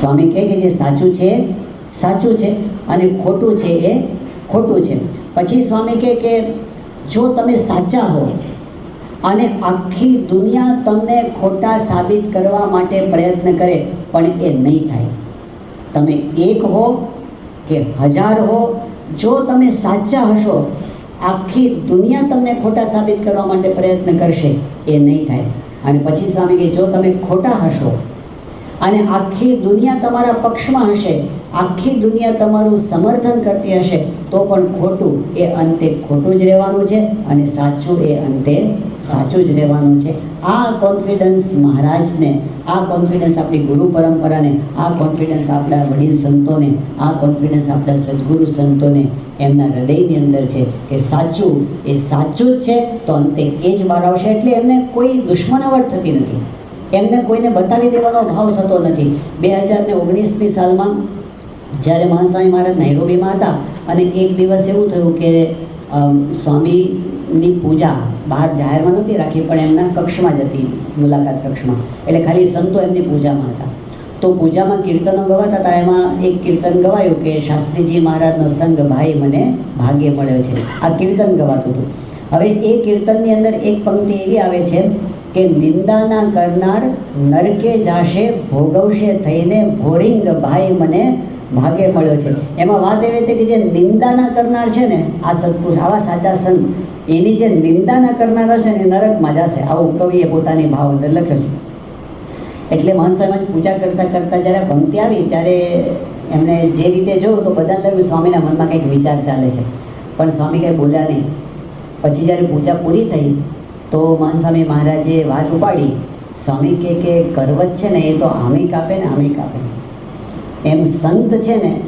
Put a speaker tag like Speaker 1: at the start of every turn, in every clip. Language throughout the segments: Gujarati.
Speaker 1: સ્વામી કહે કે જે સાચું છે સાચું છે અને ખોટું છે એ ખોટું છે. પછી સ્વામી કહે કે જો તમે સાચા હો અને આખી દુનિયા તમને ખોટા સાબિત કરવા માટે પ્રયત્ન કરે, પણ એ નહીં થાય. તમે એક હો કે હજાર હો, જો તમે સાચા હશો, આખી દુનિયા તમને ખોટા સાબિત કરવા માટે પ્રયત્ન કરશે, એ નહીં થાય. અને પછી સ્વામી કે જો તમે ખોટા હશો અને આખી દુનિયા તમારા પક્ષમાં હશે, આખી દુનિયા તમારું સમર્થન કરતી હશે, તો પણ ખોટું એ અંતે ખોટું જ રહેવાનું છે અને સાચું એ અંતે સાચું જ રહેવાનું છે. આ કોન્ફિડન્સ મહારાજને, આ કોન્ફિડન્સ આપણી ગુરુ પરંપરાને, આ કોન્ફિડન્સ આપણા વડીલ સંતોને, આ કોન્ફિડન્સ આપણા સદગુરુ સંતોને એમના હૃદયની અંદર છે કે સાચું એ સાચું જ છે, તો અંતે એ જ બહાર એટલે એમને કોઈ દુશ્મનાવટ થતી નથી. એમને કોઈને બતાવી દેવાનો ભાવ થતો નથી. બે હજાર ને ઓગણીસની સાલમાં જ્યારે મહાસ્વામી મહારાજ નૈરોબીમાં હતા અને એક દિવસ એવું થયું કે સ્વામીની પૂજા બહાર જાહેરમાં નથી રાખી, પણ એમના કક્ષમાં જ હતી મુલાકાત કક્ષમાં. એટલે ખાલી સંતો એમની પૂજામાં હતા. તો પૂજામાં કીર્તનો ગવાતા હતા. એમાં એક કીર્તન ગવાયું કે, શાસ્ત્રીજી મહારાજનો સંગ ભાઈ મને ભાગ્ય મળ્યો છે. આ કીર્તન ગવાતું હતું. હવે એ કીર્તનની અંદર એક પંક્તિ એવી આવે છે કે નિંદાના કરનાર નરકે જાશે, ભોગવશે થઈને ભોળિંગ ભાઈ મને ભાગે મળ્યો છે. એમાં વાત એવી હતી કે જે નિંદાના કરનાર છે ને, આ સત્પુરુષ આવા સાચા સંત, એની જે નિંદાના કરનાર હશે ને નરકમાં જશે. આવું કવિએ પોતાની ભાવ અંદર લખ્યો છે. એટલે મહાસ્વામી પૂજા કરતાં કરતાં જ્યારે પંક્તિ આવી, ત્યારે એમણે જે રીતે જોયું તો બધા લાગ્યું સ્વામીના મનમાં કંઈક વિચાર ચાલે છે. પણ સ્વામી કંઈ બોલ્યા નહીં. પછી જ્યારે પૂજા પૂરી થઈ તો મહાસ્વામી મહારાજે વાત ઉપાડી. સ્વામી કે કે, કરવત છે ને એ તો આમે કાપે ને આમે કાપે. એમ સંત છે ને,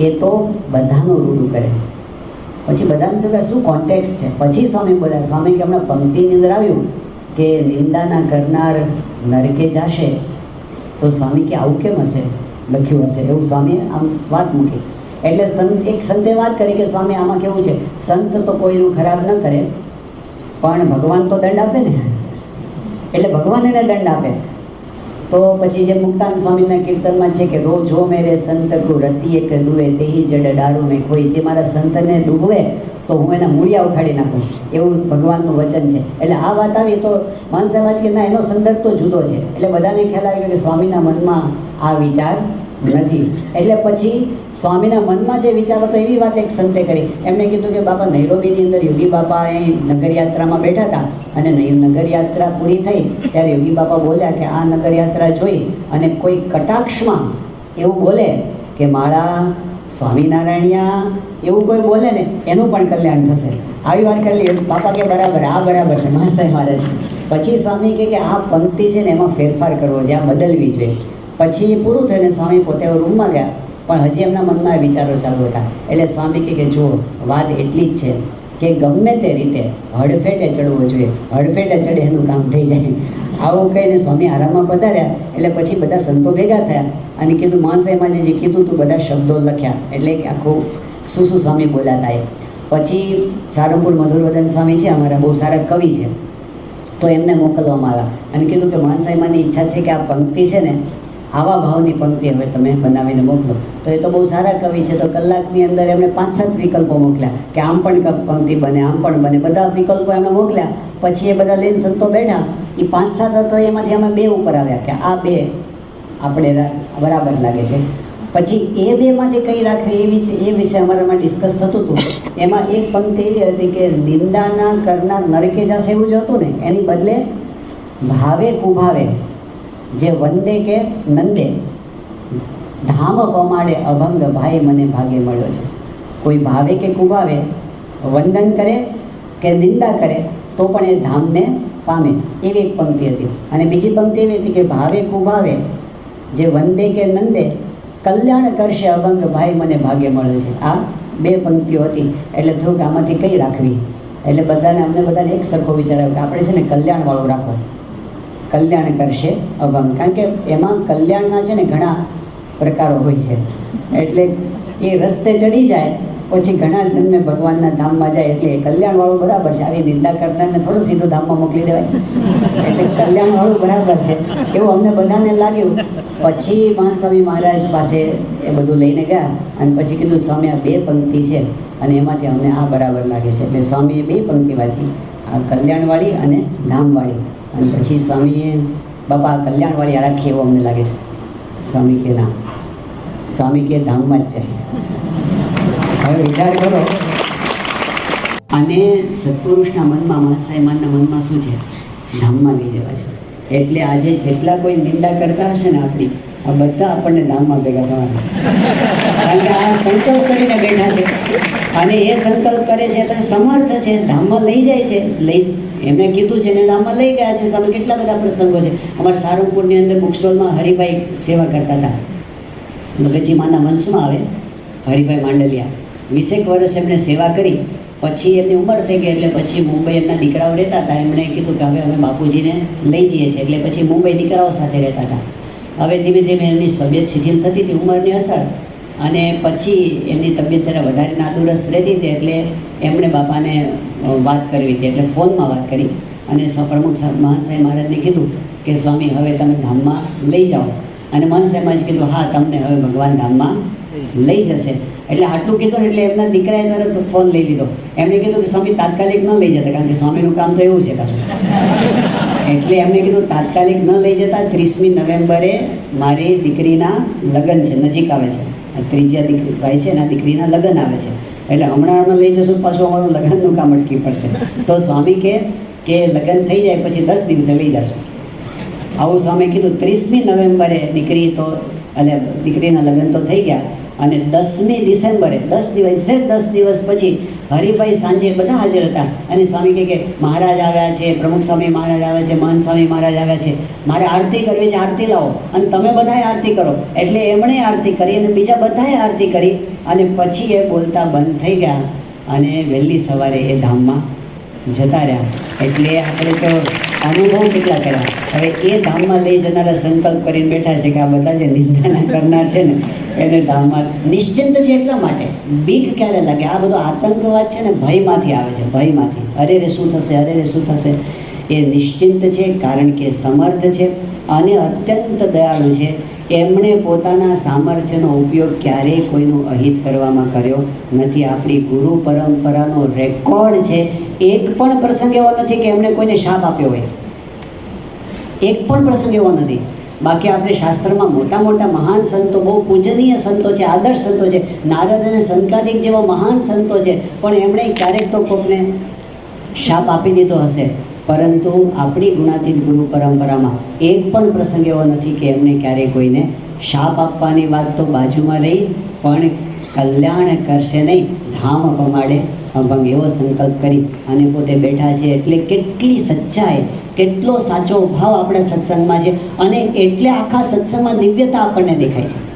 Speaker 1: એ તો બધાનું રૂડું કરે. પછી બધાને તો કે, શું કોન્ટેક્સ છે? પછી સ્વામી બોલ્યા, સ્વામી કે હમણાં પંક્તિની અંદર આવ્યું કે નિંદાના કરનાર નરકે જાશે. તો સ્વામી કે, આવું કેમ હશે? લખ્યું હશે. એવું સ્વામી આમ વાત મૂકી. એટલે સંત, એક સંતે વાત કરી કે, સ્વામી, આમાં કેવું છે? સંત તો કોઈનું ખરાબ ન કરે. પણ ભગવાન તો દંડ આપે ને. એટલે ભગવાન એને દંડ આપે. તો પછી જે મુક્તાન સ્વામીના કીર્તનમાં છે કે રો જો મેરે સંત કો રતિએ એક દુએ તેહી જડ ડાળો મેં કોઈ જે મારા સંતને ડૂબવે, તો હું એના મૂળિયા ઉખાડી નાખું. એવું ભગવાનનું વચન છે. એટલે આ વાત આવી તો માનસે સમાજ કે ના, એનો સંદર્ભ તો જુદો છે. એટલે બધાને ખ્યાલ આવી ગયો કે સ્વામીના મનમાં આ વિચાર નથી. એટલે પછી સ્વામીના મનમાં જે વિચાર હતો, એવી વાત એક સંતે કરી. એમણે કીધું કે, બાપા, નૈરોબીની અંદર યોગી બાપા અહીં નગરયાત્રામાં બેઠા હતા અને નગરયાત્રા પૂરી થઈ ત્યારે યોગી બાપા બોલ્યા કે, આ નગરયાત્રા જોઈ અને કોઈ કટાક્ષમાં એવું બોલે કે મારા સ્વામિનારાયણિયા, એવું કોઈ બોલે ને, એનું પણ કલ્યાણ થશે. આવી વાત કરી લઈએ બાપા કે, બરાબર, આ બરાબર છે મહાસાહેબ મહારાજ પછી સ્વામી કે, આ પંક્તિ છે ને, એમાં ફેરફાર કરવો છે, આ બદલવી જોઈએ. પછી પૂરું થઈને સ્વામી પોતે રૂમમાં ગયા, પણ હજી એમના મનમાં વિચારો ચાલુ હતા. એટલે સ્વામી કે, જુઓ, વાત એટલી જ છે કે ગમે તે રીતે હડફેટે ચડવો જોઈએ. હડફેટે ચડે એનું કામ થઈ જાય. આવું કહીને સ્વામી આરામમાં પધાર્યા. એટલે પછી બધા સંતો ભેગા થયા અને કીધું માણસાહેબાને જે કીધું તું, બધા શબ્દો લખ્યા. એટલે આખું શું શું સ્વામી બોલ્યા હતા એ. પછી સારંગપુર મધુરવદન સ્વામી છે, અમારા બહુ સારા કવિ છે. તો એમને મોકલવામાં આવ્યા અને કીધું કે માણસાહેબાની ઈચ્છા છે કે આ પંક્તિ છે ને આવા ભાવની પંક્તિ હવે તમે બનાવીને મોકલો. તો એ તો બહુ સારા કવિ છે. તો કલાકની અંદર એમણે પાંચ સાત વિકલ્પો મોકલ્યા કે આમ પણ પંક્તિ બને, આમ પણ બને. બધા વિકલ્પો એમણે મોકલ્યા. પછી એ બધા લઈને સંતો બેઠા. એ પાંચ સાત હતા એમાંથી અમે બે ઉપર આવ્યા કે આ બે આપણે બરાબર લાગે છે. પછી એ બેમાંથી કઈ રાખવી એવી છે? એ વિશે અમારામાં ડિસ્કસ થતું હતું. એમાં એક પંક્તિ એવી હતી કે નિંદાના કરનાર નરકે જશે એવું જ હતું ને? એની બદલે ભાવે કુભાવે. જે વંદે કે નંદે, ધામ પમાડે અભંગ ભાઈ મને ભાગે મળ્યો છે. કોઈ ભાવે કે કુભાવે, વંદન કરે કે નિંદા કરે, તો પણ એ ધામને પામે. એવી એક પંક્તિ હતી. અને બીજી પંક્તિ એવી હતી કે ભાવે કુભાવે, જે વંદે કે નંદે, કલ્યાણ કરશે અભંગ ભાઈ મને ભાગે મળે છે. આ બે પંક્તિઓ હતી. એટલે થોડુંક આમાંથી કઈ રાખવી? એટલે બધાને, અમને બધાને એક સરખો વિચાર આવ્યો કે આપણે છે ને કલ્યાણવાળું રાખો કલ્યાણ કરશે અભંગ. કારણ કે એમાં કલ્યાણના છે ને ઘણા પ્રકારો હોય છે. એટલે એ રસ્તે ચડી જાય, પછી ઘણા જન્મે ભગવાનના ધામમાં જાય, એટલે કલ્યાણવાળું બરાબર છે. આવી નિંદા કરનારને થોડું સીધું ધામમાં મોકલી દેવાય. એટલે કલ્યાણવાળું બરાબર છે. એવું અમને બધાને લાગ્યું. પછી મહાસ્વામી મહારાજ પાસે એ બધું લઈને ગયા અને પછી કીધું, સ્વામી, આ બે પંક્તિ છે અને એમાંથી અમને આ બરાબર લાગે છે. એટલે સ્વામીએ બે પંક્તિ વાંચી. આ કલ્યાણવાળી અને ધામવાળી. અને પછી સ્વામીએ બાપા કલ્યાણવાળી આ રાખી એવું અમને લાગે છે. સ્વામી કે ના. સ્વામી કે ધામમાં જ છે હવે વિચાર કરો. અને સત્પુરુષના મનમાં મહાસાઈમાનના મનમાં શું છે? ધામમાં લઈ જવા છે. એટલે આજે જેટલા કોઈ નિંદા કરતા હશે ને આપણી, આ બધા આપણને ધામમાં ભેગા થવાના છે. કારણ કે આ સંકલ્પ કરીને બેઠા છે. અને એ સંકલ્પ કરે છે તો સમર્થ છે, ધામમાં લઈ જાય છે, લઈ એમણે કીધું છે ને નામમાં લઈ ગયા છે, સામે કેટલા બધા પ્રસંગો છે. અમારા સારંગપુરની અંદર બુક સ્ટોલમાં હરિભાઈ સેવા કરતા હતા. મગજી માના વંશમાં આવે. હરિભાઈ માંડલિયા, વીસેક વર્ષ એમણે સેવા કરી, પછી એમની ઉંમર થઈ ગઈ એટલે પછી મુંબઈ એમના દીકરાઓ રહેતા હતા. એમણે કીધું કે હવે અમે બાપુજીને લઈ જઈએ છીએ. એટલે પછી મુંબઈ દીકરાઓ સાથે રહેતા હતા. હવે ધીમે ધીમે એમની તબિયત શિથિલ થતી હતી, ઉંમરની અસર. અને પછી એમની તબિયત જરા વધારે નાદુરસ્ત રહેતી હતી, એટલે એમણે બાપાને વાત કરવી હતી, એટલે ફોનમાં વાત કરી. અને પ્રમુખ મહાન મહારાજને કીધું કે, સ્વામી, હવે તમે ધામમાં લઈ જાઓ. અને સાહેબ મહારાજે કીધું, હા, તમને હવે ભગવાન ધામમાં લઈ જશે. એટલે આટલું કીધું એટલે એમના દીકરાએ તરત ફોન લઈ લીધો. એમણે કીધું કે, સ્વામી, તાત્કાલિક ન લઈ જતા, કારણ કે સ્વામીનું કામ તો એવું છે પાછું. એટલે એમણે કીધું, તાત્કાલિક ન લઈ જતા, ત્રીસમી નવેમ્બરે મારી દીકરીના લગ્ન છે, નજીક આવે છે. ત્રીજા દીકરી ભાઈ છે એના દીકરીના લગ્ન આવે છે. એટલે હમણાં હમણાં લઈ જશું પાછું અમારું લગ્નનું કામ અટકી પડશે. તો સ્વામી કે કે લગ્ન થઈ જાય પછી દસ દિવસે લઈ જશું. આવું સ્વામી કીધું, ત્રીસમી નવેમ્બરે દીકરી તો એટલે દીકરીના લગ્ન તો થઈ ગયા. અને દસમી ડિસેમ્બરે, દસ દિવસ એક્ઝેક્ટ દસ દિવસ પછી હરિભાઈ સાંજે બધા હાજર હતા. અને સ્વામી કહે કે, મહારાજ આવ્યા છે, પ્રમુખ સ્વામી મહારાજ આવ્યા છે, મહાન સ્વામી મહારાજ આવ્યા છે. મારે આરતી કરવી છે, આરતી લાવો. અને તમે બધાએ આરતી કરો. એટલે એમણે આરતી કરી અને બીજા બધાએ આરતી કરી. અને પછી એ બોલતા બંધ થઈ ગયા. અને વહેલી સવારે એ ધામમાં જતા રહ્યા. એટલે આપણે તો અનુભવ કેટલા કર્યા. હવે એ ધામમાં લઈ જનારા સંકલ્પ કરીને બેઠા છે કે આ બધા જે નિંદાના કરનાર છે ને, એને ધામમાં નિશ્ચિંત છે એટલા માટે. બીક ક્યારે લાગે? આ બધો આતંકવાદ છે ને, ભયમાંથી આવે છે, ભયમાંથી. અરે રે શું થશે? અરે રે શું થશે? એ નિશ્ચિંત છે કારણ કે સમર્થ છે અને અત્યંત દયાળુ છે. એમણે પોતાના સામર્થ્યનો ઉપયોગ ક્યારેય કોઈનું અહિત કરવામાં કર્યો નથી. આપણી ગુરુ પરંપરાનો રેકોર્ડ છે એક પણ પ્રસંગ એવો નથી કે એમણે કોઈને શાપ આપ્યો હોય. એક પણ પ્રસંગ એવો નથી. બાકી આપણે શાસ્ત્રમાં મોટા મોટા મહાન સંતો, બહુ પૂજનીય સંતો છે, આદર્શ સંતો છે, નારદ અને સંકાદિક જેવા મહાન સંતો છે, પણ એમણે ક્યારેક તો કોકને શાપ આપી દીધો હશે. પરંતુ આપણી ગુણાતીત ગુરુ પરંપરામાં એક પણ પ્રસંગ એવો નથી કે એમણે ક્યારેય કોઈને શાપ આપવાની વાત તો બાજુમાં રહી, પણ કલ્યાણ કરશે નહીં ધામ પમાડે અભંગ એવો સંકલ્પ કરી અને પોતે બેઠા છે એટલે કેટલી સચ્ચાઈ, કેટલો સાચો ભાવ આપણા સત્સંગમાં છે અને એટલે આખા સત્સંગમાં દિવ્યતા આપણને દેખાય છે.